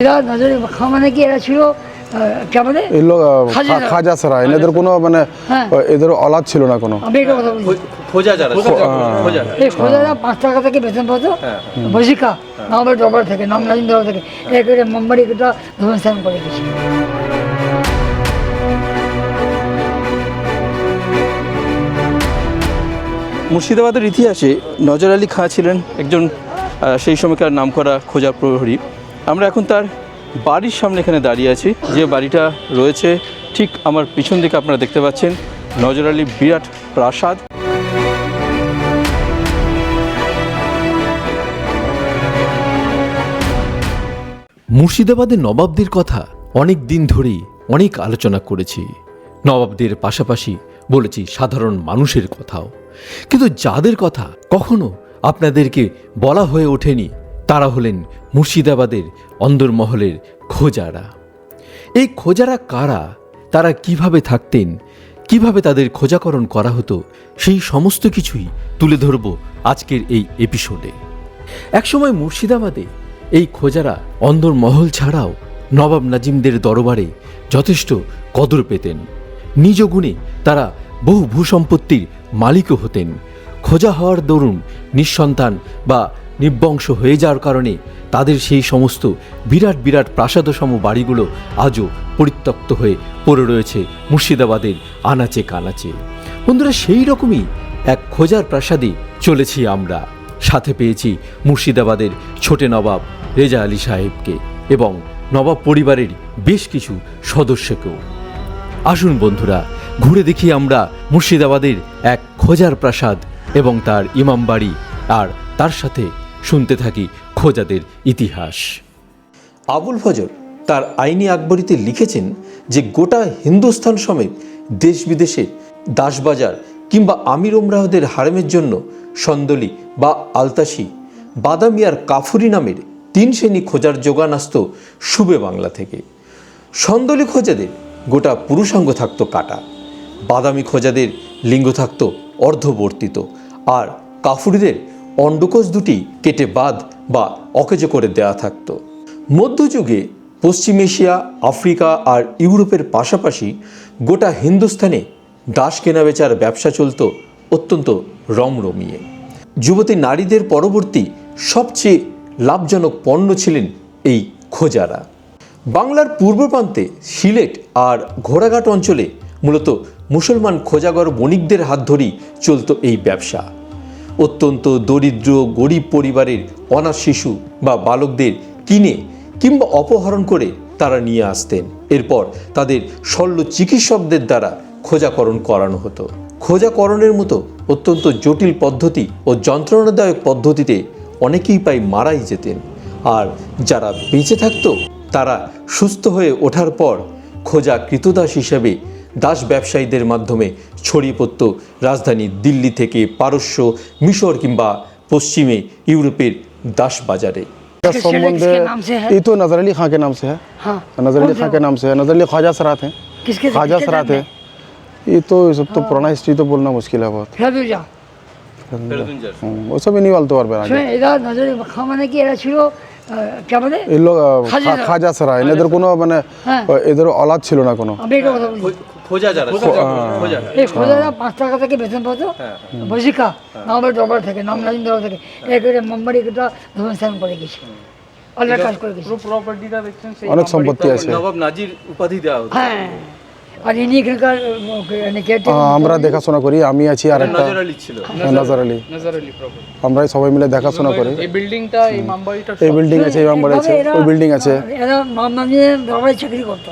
এরা মানে কি এরা ছিল খাজা সারা এনাদের কোনো মানে হ্যাঁ। এদের অলাদ ছিল না কোনো। খোঁজারা পাঁচ টাকা থেকে বেতন পেত দরবার থেকে নাম নাজিম দরবার থেকে। এক করে একটা ধর্ম করে গেছে মুর্শিদাবাদের ইতিহাসে নজর আলী খাঁ ছিলেন একজন সেই সময়কার নামকরা খোঁজা প্রহরী। আমরা এখন তার বাড়ির সামনে এখানে দাঁড়িয়ে আছি। যে বাড়িটা রয়েছে ঠিক আমার পিছন দিকে আপনারা দেখতে পাচ্ছেন, নজর আলী বিরাট প্রাসাদ। মুর্শিদাবাদের নবাবদের কথা অনেক দিন ধরেই অনেক আলোচনা করেছি। নবাবদের পাশাপাশি বলেছি সাধারণ মানুষের কথাও। কিন্তু যাদের কথা কখনো আপনাদেরকে বলা হয়ে ওঠেনি তারা হলেন মুর্শিদাবাদের অন্দরমহলের খোজারা। এই খোজারা কারা? তারা কীভাবে থাকতেন? কীভাবে তাদের খোঁজাকরণ করা হতো? সেই সমস্ত কিছুই তুলে ধরব আজকের এই এপিসোডে। একসময় মুর্শিদাবাদে এই খোজারা অন্দর মহল ছাড়াও নবাব নাজিমদের দরবারে যথেষ্ট কদর পেতেন। নিজ গুণে তারা বহু ভূসম্পত্তির মালিকও হতেন। খোঁজা হওয়ার দরুন নিঃসন্তান বা নিবংশ হয়ে যাওয়ার কারণে তাদের সেই সমস্ত বিরাট বিরাট প্রাসাদসম বাড়িগুলো আজও পরিত্যক্ত হয়ে পড়ে রয়েছে মুর্শিদাবাদের আনাচে কানাচে। বন্ধুরা, সেই রকমই এক খোঁজার প্রাসাদে চলেছি আমরা। সাথে পেয়েছি মুর্শিদাবাদের ছোটে নবাব রেজা আলী সাহেবকে এবং নবাব পরিবারের বেশ কিছু সদস্যকেও। আসুন বন্ধুরা, ঘুরে দেখি আমরা মুর্শিদাবাদের এক খোজার প্রাসাদ এবং তার ইমামবাড়ি আর তার সাথে শুনতে থাকি খোজাদের ইতিহাস। আবুল ফজর তার আইনি আকবরীতে লিখেছেন যে গোটা হিন্দুস্থান সমেত দেশ বিদেশে দাসবাজার কিংবা আমির ওমরাহদের হারেমের জন্য সন্দলি বা আলতাসি, বাদামি আর কাফুরি নামের তিন শ্রেণি খোঁজার যোগান আসত সুবে বাংলা থেকে। সন্দলি খোঁজাদের গোটা পুরুষাঙ্গ থাকতো কাটা, বাদামি খোঁজাদের লিঙ্গ থাকতো অর্ধবর্তিত, আর কাফুরিদের অন্ডকোষ দুটি কেটে বাদ বা অকেজো করে দেয়া থাকত। মধ্যযুগে পশ্চিম এশিয়া, আফ্রিকা আর ইউরোপের পাশাপাশি গোটা হিন্দুস্তানে দাস কেনাবেচার ব্যবসা চলত অত্যন্ত রমরমিয়ে। যুবতী নারীদের পরবর্তী সবচেয়ে লাভজনক পণ্য ছিলেন এই খোজারা। বাংলার পূর্ব প্রান্তে সিলেট আর ঘোড়াঘাট অঞ্চলে মূলত মুসলমান খোজাগর বণিকদের হাত ধরেই চলত এই ব্যবসা। অত্যন্ত দরিদ্র, গরিব পরিবারের অনাথ শিশু বা বালকদের কিনে কিংবা অপহরণ করে তারা নিয়ে আসতেন। এরপর তাদের শল্য চিকিৎসকদের দ্বারা খোঁজাকরণ করানো হতো। খোঁজাকরণের মতো অত্যন্ত জটিল পদ্ধতি ও যন্ত্রণাদায়ক পদ্ধতিতে অনেকেই প্রায় মারাই যেতেন। আর যারা বেঁচে থাকতো, তারা সুস্থ হয়ে ওঠার পর খোঁজা কৃতদাস হিসেবে দাস ব্যবসায়ীদের মাধ্যমে ছড়িয়ে পড়ত রাজধানী দিল্লি থেকে পারস্য মিশর কিংবা পশ্চিমে ইউরোপের দাস বাজারে का किसके- संबंध किसके नाम से है? ये तो नजर अली खां के नाम से है हाँ नजर अली कौन खां सा? के नाम से है नजर अली ख्वाजा सरात हैं किसके ख्वाजा किसके सरात नाम है ये तो ये सब तो पुराना हिस्ट्री तो बोलना मुश्किल है बहुत ফেরদুজা हम्म, वो सब ही नहीं वालते और শুনে आगे এরা নজরে খাওয়া মানে কি এরা ছিল খাজা সারা এনাদের কোনো মানে হ্যাঁ। এদের অলাদ ছিল না কোনো। আমি এটা কথা বলছি খোঁজা যারা এই খোঁজারা পাঁচ টাকা থেকে বেতন পেত বসিকা নভেম্বর দরবার থেকে নাম নাজিম দরবার থেকে। এক করে একটা ধর্ম করে গেছে। অনেক কাজ করে গেছে। অনেক সম্পত্তি আছে। নবাব নাজির উপাধি দেওয়া হ্যাঁ। আর ইনি এখানকার উম, মানে আমরা দেখাশোনা করি আমি আছি আর একটা নজর আলী ছিল। নজর আলী। নজর আলী প্রপার আমরা সবাই মিলে দেখাশোনা করি। এই বিল্ডিংটা এই মামবাড়িটা এই বিল্ডিং আছে এই আছে ওই বিল্ডিং আছে। এরা নামিয়ে দরবারে চাকরি করতো।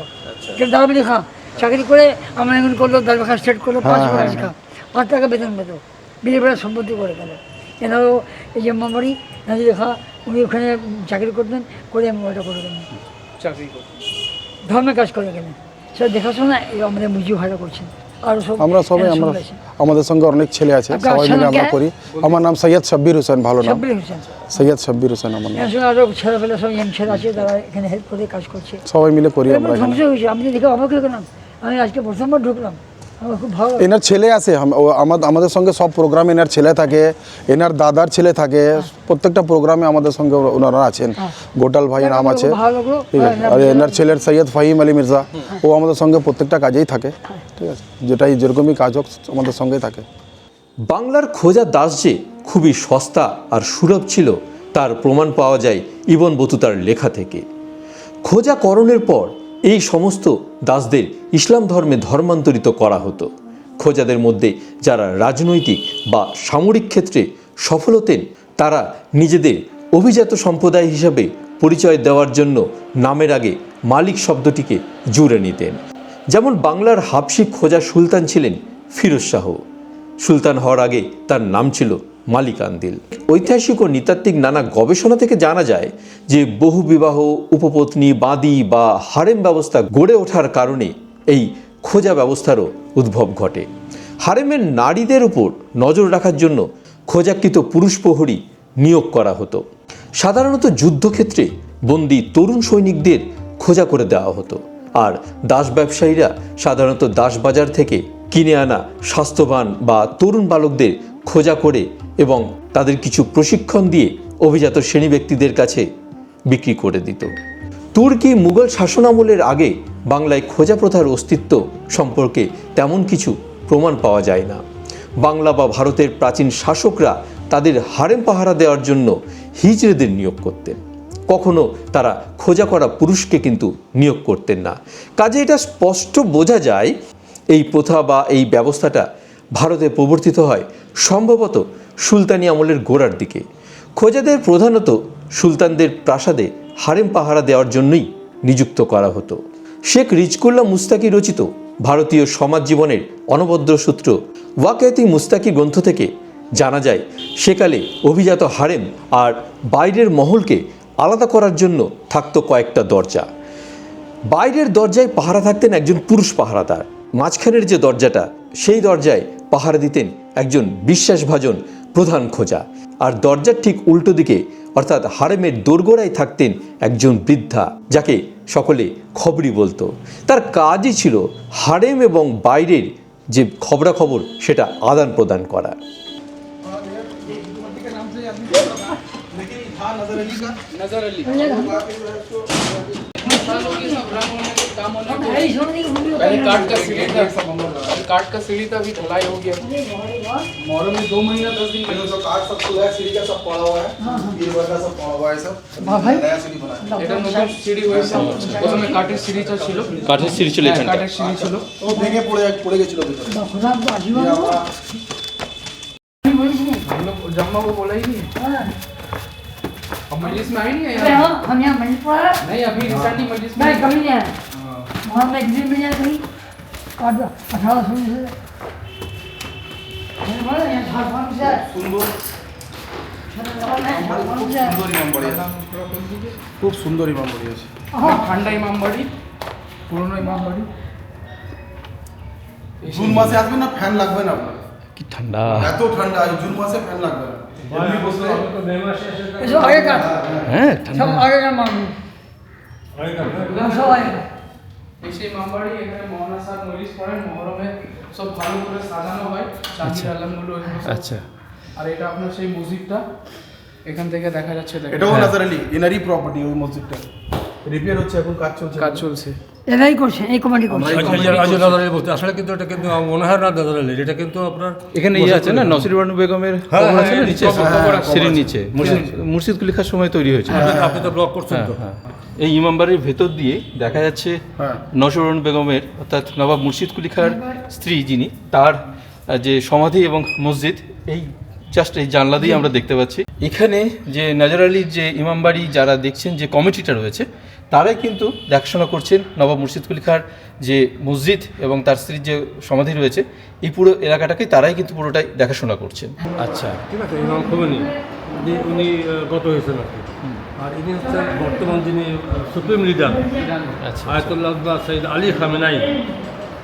কেউ দারবানি খা চাকরি করে আমরা এখন করল দরবার খান স্টেট করল পাঁচ খা পাঁচ টাকা বেতন পেত। বিয়ে বেড়া সম্পত্তি করে গেল। এনারও এই যে মামারি নাজির খা উনি ওখানে চাকরি করতেন করে আমি ওটা করে গেলেন। চাকরি করতো ধর্মের কাজ করে গেলেন। সেটা দেখাশোনা আমাদের মুজি ভাড়া করছেন। আমরা সবাই আমরা আমাদের সঙ্গে অনেক ছেলে আছে সবাই মিলে আমরা করি। আমার নাম সৈয়দ সাব্বির হোসেন ভালো নাম। সাব্বির হোসেন। সৈয়দ শাব্বির হোসেন আমার নাম। আরও ছেলেপেলে সব ইয়াং ছেলে আছে তারা এখানে হেল্প করে কাজ করছে। সবাই মিলে করি আমরা আমি দেখে অবাক হয়ে গেলাম। আমি আজকে প্রথমবার ঢুকলাম। এনার ছেলে আছে ও আমাদের আমাদের সঙ্গে সব প্রোগ্রামে এনার ছেলে থাকে এনার দাদার ছেলে থাকে প্রত্যেকটা প্রোগ্রামে আমাদের সঙ্গে ওনারা আছেন। গোটাল ভাই নাম আছে। ঠিক আছে। হ্যাঁ, আর এনার ছেলের সৈয়দ ফাহিম আলী মির্জা ও আমাদের সঙ্গে প্রত্যেকটা কাজেই থাকে। ঠিক আছে। যেটাই যেরকমই কাজ হোক আমাদের সঙ্গেই থাকে। বাংলার খোঁজা দাস যে খুবই সস্তা আর সুলভ ছিল তার প্রমাণ পাওয়া যায় ইবন বতুতার লেখা থেকে। খোঁজা করণের পর এই সমস্ত দাসদের ইসলাম ধর্মে ধর্মান্তরিত করা হতো। খোঁজাদের মধ্যে যারা রাজনৈতিক বা সামরিক ক্ষেত্রে সফল হতেন তারা নিজেদের অভিজাত সম্প্রদায় হিসাবে পরিচয় দেওয়ার জন্য নামের আগে মালিক শব্দটিকে জুড়ে নিতেন। যেমন বাংলার হাবশি খোঁজা সুলতান ছিলেন ফিরোজ শাহ। সুলতান হওয়ার আগে তার নাম ছিল মালিক আন্দিল ঐতিহাসিক ও নৃতাত্ত্বিক নানা গবেষণা থেকে জানা যায় যে বহু বিবাহ, উপপত্নী, বাদী বা হারেম ব্যবস্থা গড়ে ওঠার কারণে এই খোঁজা ব্যবস্থারও উদ্ভব ঘটে। হারেমের নারীদের উপর নজর রাখার জন্য খোঁজাকৃত পুরুষ প্রহরী নিয়োগ করা হতো। সাধারণত যুদ্ধক্ষেত্রে বন্দী তরুণ সৈনিকদের খোঁজা করে দেওয়া হতো। আর দাস ব্যবসায়ীরা সাধারণত দাস বাজার থেকে কিনে আনা স্বাস্থ্যবান বা তরুণ বালকদের খোঁজা করে এবং তাদের কিছু প্রশিক্ষণ দিয়ে অভিজাত শ্রেণি ব্যক্তিদের কাছে বিক্রি করে দিত। তুর্কি মুঘল শাসনামলের আগে বাংলায় খোঁজা প্রথার অস্তিত্ব সম্পর্কে তেমন কিছু প্রমাণ পাওয়া যায় না। বাংলা বা ভারতের প্রাচীন শাসকরা তাদের হারেম পাহারা দেওয়ার জন্য হিজড়েদের নিয়োগ করতেন। কখনো তারা খোঁজা করা পুরুষকে কিন্তু নিয়োগ করতেন না। কাজে এটা স্পষ্ট বোঝা যায়, এই প্রথা বা এই ব্যবস্থাটা ভারতে প্রবর্তিত হয় সম্ভবত সুলতানি আমলের গোড়ার দিকে। খোজাদের প্রধানত সুলতানদের প্রাসাদে হারেম পাহারা দেওয়ার জন্যই নিযুক্ত করা হতো। শেখ রিজকুল্লা মুস্তাকি রচিত ভারতীয় সমাজ জীবনের অনবদ্র সূত্র ওয়াকায়াতি মুস্তাকি গ্রন্থ থেকে জানা যায়, সেকালে অভিজাত হারেম আর বাইরের মহলকে আলাদা করার জন্য থাকতো কয়েকটা দরজা। বাইরের দরজায় পাহারা থাকতেন একজন পুরুষ পাহারাদার। মাঝখানের যে দরজাটা, সেই দরজায় পাহারা দিতেন একজন বিশ্বাসভাজন প্রধান খোঁজা আর দরজার ঠিক উল্টো দিকে অর্থাৎ হারেমের দোরগোড়ায় থাকতেন একজন বৃদ্ধা যাকে সকলে খবরি বলতো তার কাজই ছিল হারেম এবং বাইরের যে খবরাখবর সেটা আদান প্রদান করা नजर अली साल हो गया सब रंग होने के काम होना पहले काट का सीढ़ी था काट का सीढ़ी था अभी ढलाई हो गया। मोहरम में दो महीना दस दिन पहले तो सब काट सब खुला है सीढ़ी का सब पड़ा हुआ है। ये वाला सब पड़ा हुआ है सब। नया सीढ़ी बना এটা নতুন সিঁড়ি হয়েছে প্রথমে কাঠের সিঁড়িটা ছিল কাঠের সিঁড়ি ছিল এখানটা কাঠের সিঁড়ি ছিল ও ভেঙে পড়ে পড়ে গেছিল ভিতরে हम लोग जम्मा को बोला ही नहीं हम मजलिस में आए नहीं आए हम यहाँ मजलिस नहीं अभी रिसेंटली मजलिस में नहीं कभी नहीं आए हाँ। वहाँ में एक दिन मिल जाए कहीं काट दो अठारह सौ से मैंने बोला यहाँ झारखंड से आए। সুন্দর झारखंड में झारखंड से आए। সুন্দর ইমাম বাড়ি আছে খুব সুন্দর ইমাম বাড়ি আছে हाँ ঠান্ডা ইমামবাড়ি পুরনো ইমামবাড়ি জুন মাসে আসবেন না ফ্যান লাগবে না আপনার কি ঠান্ডা এত ঠান্ডা আছে জুন মাসে ফ্যান লাগবে না এমনি বসলে ये सब आगे का হ্যাঁ सब आगे का मालूम हम এই সেই মামবাড়ি এখানে মহানা সাহেব মজলিস পড়েন মহরমে সব ভালো করে সাজানো হয় চাঁদির আচ্ছা। আলমগুলো আচ্ছা। আর এটা আপনার সেই মসজিদটা এখান থেকে দেখা যাচ্ছে এটাও নাজার আলী এনারই প্রপার্টি ওই মসজিদটা। রিপেয়ার হচ্ছে এখন কাজ চলছে। কাজ চলছে। এরাই করছে এই কমিটি করছে। আচ্ছা দাদা বলতে আসলে কিন্তু এটা কিন্তু মনে হয় না এটা কিন্তু আপনার এখানে ইয়ে আছে না নসির বানু বেগমের হ্যাঁ, আছে না? হ্যাঁ, নিচে। কবর, কবর আছে। সিঁড়ির নিচে। মুর্শিদ মুর্শিদ কুলিখার সময় তৈরি হয়েছে। আপনি তো ব্লক করছেন তো। হ্যাঁ। এই ইমামবাড়ির ভেতর দিয়ে দেখা যাচ্ছে হ্যাঁ। নসরুন বেগমের অর্থাৎ নবাব মুর্শিদ কুলি খাঁর স্ত্রী যিনি তার যে সমাধি এবং মসজিদ এই জাস্ট এই জানলা দিয়ে আমরা দেখতে পাচ্ছি। এখানে যে নজর আলীর যে ইমামবাড়ি যারা দেখছেন যে কমিটিটা রয়েছে তারাই কিন্তু দেখাশোনা করছেন নবাব মুর্শিদ কুলি খাঁর যে মসজিদ এবং তার স্ত্রীর যে সমাধি রয়েছে এই পুরো এলাকাটাকে তারাই কিন্তু পুরোটাই দেখাশোনা করছেন আচ্ছা ঠিক আছে ইমাম খোমেনি উনি উনি আহ, গত হয়েছেন আর কি আর ইনি হচ্ছেন বর্তমান যিনি সুপ্রিম লিডার আচ্ছা আয়তুল্লাহ সৈয়দ আলী খামেনাই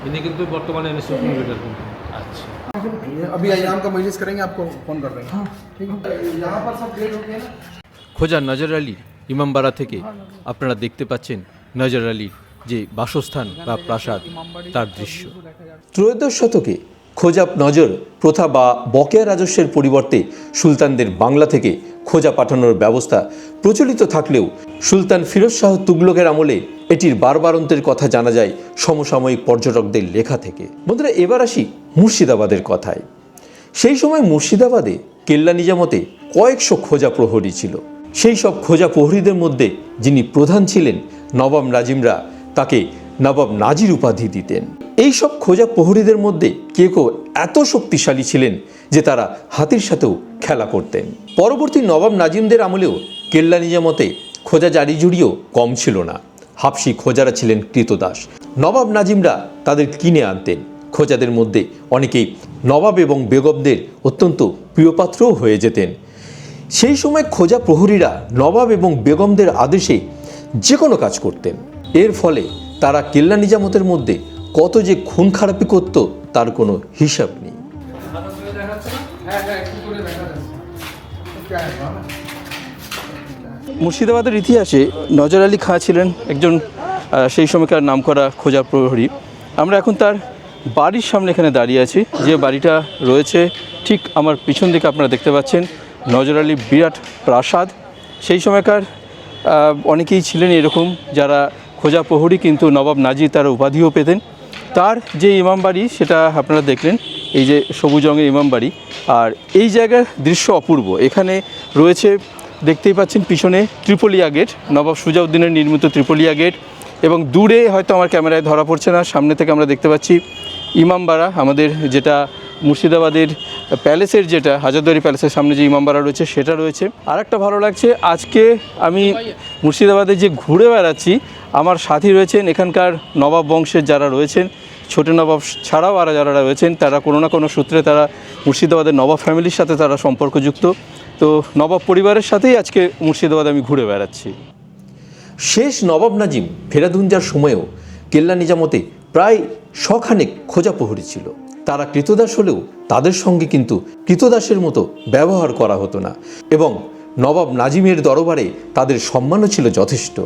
ইনি কিন্তু বর্তমানে ইনি সুপ্রিম লিডার কিন্তু আচ্ছা ये अभी अयाम का मजलिस करेंगे आपको फोन कर देंगे यहाँ पर सब गेट हो गया ना খোঁজা নজর আলীর ইমামবাড়া থেকে আপনারা দেখতে পাচ্ছেন নজর আলীর যে বাসস্থান বা প্রাসাদ তার দৃশ্য। ত্রয়োদশ শতকে খোঁজা নজর প্রথা বা বকেয়া রাজস্বের পরিবর্তে সুলতানদের বাংলা থেকে খোঁজা পাঠানোর ব্যবস্থা প্রচলিত থাকলেও সুলতান ফিরোজ শাহ তুগলকের আমলে এটির বারবারন্তের কথা জানা যায় সমসাময়িক পর্যটকদের লেখা থেকে। বন্ধুরা, এবার আসি মুর্শিদাবাদের কথায়। সেই সময় মুর্শিদাবাদে কেল্লা নিজামতে কয়েকশো খোঁজা প্রহরী ছিল। সেই সব খোঁজা প্রহরীদের মধ্যে যিনি প্রধান ছিলেন, নবাব নাজিমরা তাকে নবাব নাজির উপাধি দিতেন। এই সব খোঁজা প্রহরীদের মধ্যে কেউ কেউ এত শক্তিশালী ছিলেন যে তারা হাতির সাথেও খেলা করতেন। পরবর্তী নবাব নাজিমদের আমলেও কেল্লা নিজামতে খোঁজা জারি জুড়িও কম ছিল না। হাফসি খোঁজারা ছিলেন কৃতদাস। নবাব নাজিমরা তাদের কিনে আনতেন। খোঁজাদের মধ্যে অনেকেই নবাব এবং বেগবদের অত্যন্ত প্রিয়পাত্রও হয়ে যেতেন। সেই সময় খোঁজা প্রহরীরা নবাব এবং বেগমদের আদেশে যে কোনো কাজ করতেন। এর ফলে তারা কেল্লা নিজামতের মধ্যে কত যে খুন খারাপি করত, তার কোনো হিসাব নেই। মুর্শিদাবাদের ইতিহাসে নজর আলী খাঁ ছিলেন একজন সেই সময়কার নামকরা খোঁজা প্রহরী। আমরা এখন তার বাড়ির সামনে এখানে দাঁড়িয়ে আছি। যে বাড়িটা রয়েছে, ঠিক আমার পিছন দিকে আপনারা দেখতে পাচ্ছেন। নজর আলী বিরাট প্রাসাদ। সেই সময়কার অনেকেই ছিলেন এরকম যারা খোঁজা প্রহরী কিন্তু নবাব নাজির তার উপাধিও পেতেন। তার যে ইমাম বাড়ি, সেটা আপনারা দেখলেন, এই যে সবুজ রঙের ইমাম বাড়ি। আর এই জায়গার দৃশ্য অপূর্ব। এখানে রয়েছে, দেখতেই পাচ্ছেন পিছনে ত্রিপলিয়া গেট, নবাব সুজাউদ্দিনের নির্মিত ত্রিপলিয়া গেট। এবং দূরে হয়তো আমার ক্যামেরায় ধরা পড়ছে না, সামনে থেকে আমরা দেখতে পাচ্ছি ইমামবাড়া আমাদের যেটা মুর্শিদাবাদের প্যালেসের যেটা, হাজারদুয়ারি প্যালেসের সামনে যে ইমামবাড়া রয়েছে, সেটা রয়েছে। আর একটা ভালো লাগছে, আজকে আমি মুর্শিদাবাদে যে ঘুরে বেড়াচ্ছি, আমার সাথী রয়েছেন, এখানকার নবাব বংশের যারা রয়েছেন, ছোট নবাব ছাড়াও আর যারা রয়েছেন, তারা কোনো না কোনো সূত্রে তারা মুর্শিদাবাদের নবাব ফ্যামিলির সাথে তারা সম্পর্কযুক্ত। তো নবাব পরিবারের সাথেই আজকে মুর্শিদাবাদে আমি ঘুরে বেড়াচ্ছি। শেষ নবাব নাজিম ফেরাদুঞ্জার সময়েও কেল্লা নিজামতে প্রায় শখানেক খোঁজা প্রহরী ছিল। তারা কৃতদাস হলেও তাদের সঙ্গে কিন্তু কৃতদাসের মতো ব্যবহার করা হতো না এবং নবাব নাজিমের দরবারে তাদের সম্মানও ছিল যথেষ্ট।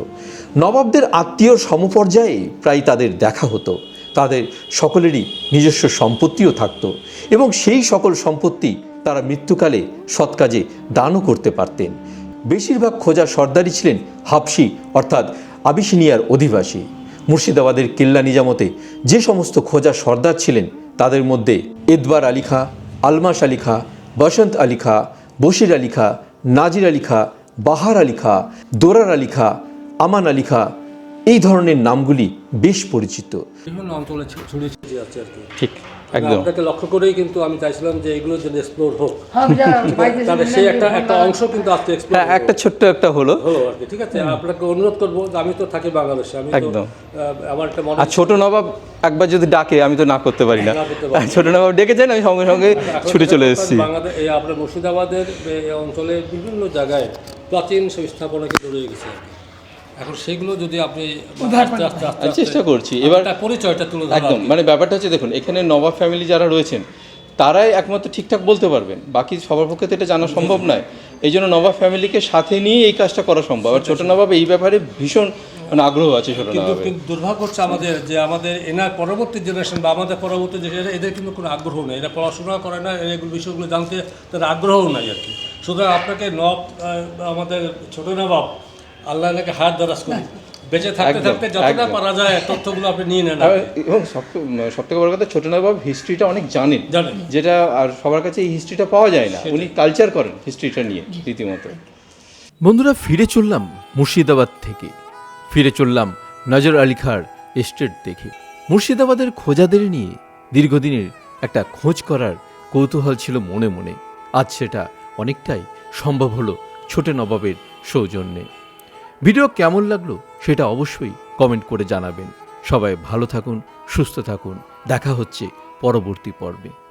নবাবদের আত্মীয় সমপর্যায়ে প্রায় তাদের দেখা হতো। তাদের সকলেরই নিজস্ব সম্পত্তিও থাকত এবং সেই সকল সম্পত্তি তারা মৃত্যুকালে সৎ কাজে দানও করতে পারতেন। বেশিরভাগ খোঁজা সর্দারই ছিলেন হাফসি অর্থাৎ আবিসিনিয়ার অধিবাসী। মুর্শিদাবাদের কিল্লা নিজামতে যে সমস্ত খোঁজা সর্দার ছিলেন তাদের মধ্যে এদবার আলী খাঁ আলমাস আলী খাঁ বসন্ত আলী খা বশির আলী খাঁ নাজির আলী খাঁ বাহার আলী খা দোরার আলী খাঁ আমান আলী খা এই ধরনের নামগুলি বেশ পরিচিত। বিভিন্ন অঞ্চলে ছড়িয়ে ছিটিয়ে আছে আর কি। ঠিক। একদম। আপনাকে লক্ষ্য করেই কিন্তু আমি চাইছিলাম যে এগুলো যদি এক্সপ্লোর হোক। হ্যাঁ তাহলে সেই একটা একটা অংশ কিন্তু আজকে এক্সপ্লোর হ্যাঁ একটা ছোট্ট একটা হলো। হলো আর কি ঠিক আছে? আপনাকে অনুরোধ করব আমি তো থাকি বাংলাদেশে আমি একদম। আমার একটা মনে আর ছোট নবাব একবার যদি ডাকে আমি তো না করতে পারি না। ছোট নবাব ডেকেছেন আমি সঙ্গে সঙ্গে ছুটে চলে এসেছি। বাংলাদেশ এই আপনার মুর্শিদাবাদের এই অঞ্চলে বিভিন্ন জায়গায় প্রাচীন সেই স্থাপনা কিন্তু রয়ে গেছে আর কি। এখন সেগুলো যদি আপনি চেষ্টা করছি। এবার পরিচয়টা তুলে একদম। মানে ব্যাপারটা হচ্ছে দেখুন এখানে নবাব ফ্যামিলি যারা রয়েছেন তারাই একমাত্র ঠিকঠাক বলতে পারবেন। বাকি সবার পক্ষে তো এটা জানা সম্ভব নয়। এই জন্য নবাব ফ্যামিলিকে সাথে নিয়ে এই কাজটা করা সম্ভব। আর ছোট নবাব এই ব্যাপারে ভীষণ মানে আগ্রহ আছে ছোট কিন্তু কিন্তু দুর্ভাগ্য হচ্ছে আমাদের যে আমাদের এনার পরবর্তী জেনারেশন বা আমাদের পরবর্তী যে এদের কিন্তু কোনো আগ্রহ নেই। এরা পড়াশোনা করে না এগুলো বিষয়গুলো জানতে তাদের আগ্রহও নাই আর কি। সুতরাং আপনাকে নব আমাদের ছোট নবাব আল্লাহ এনাকে হাত দারাজ করি। বেঁচে থাকতে থাকতে যতটা পারা যায় তথ্যগুলো আপনি নিয়ে নেন। এবং সব থেকে বড় কথা ছোট নবাব হিস্ট্রিটা অনেক জানেন। জানেন। যেটা আর সবার কাছে এই হিস্ট্রিটা পাওয়া যায় না। উনি কালচার করেন হিস্ট্রিটা নিয়ে রীতিমতো। বন্ধুরা ফিরে চললাম মুর্শিদাবাদ থেকে। ফিরে চললাম নজর আলী খাঁর এস্টেট দেখে। মুর্শিদাবাদের খোঁজাদের নিয়ে দীর্ঘদিনের একটা খোঁজ করার কৌতূহল ছিল মনে মনে। আজ সেটা অনেকটাই সম্ভব হলো ছোট নবাবের সৌজন্যে। ভিডিও কেমন লাগল সেটা অবশ্যই কমেন্ট করে জানাবেন। সবাই ভালো থাকুন, সুস্থ থাকুন। দেখা হচ্ছে পরবর্তী পর্বে।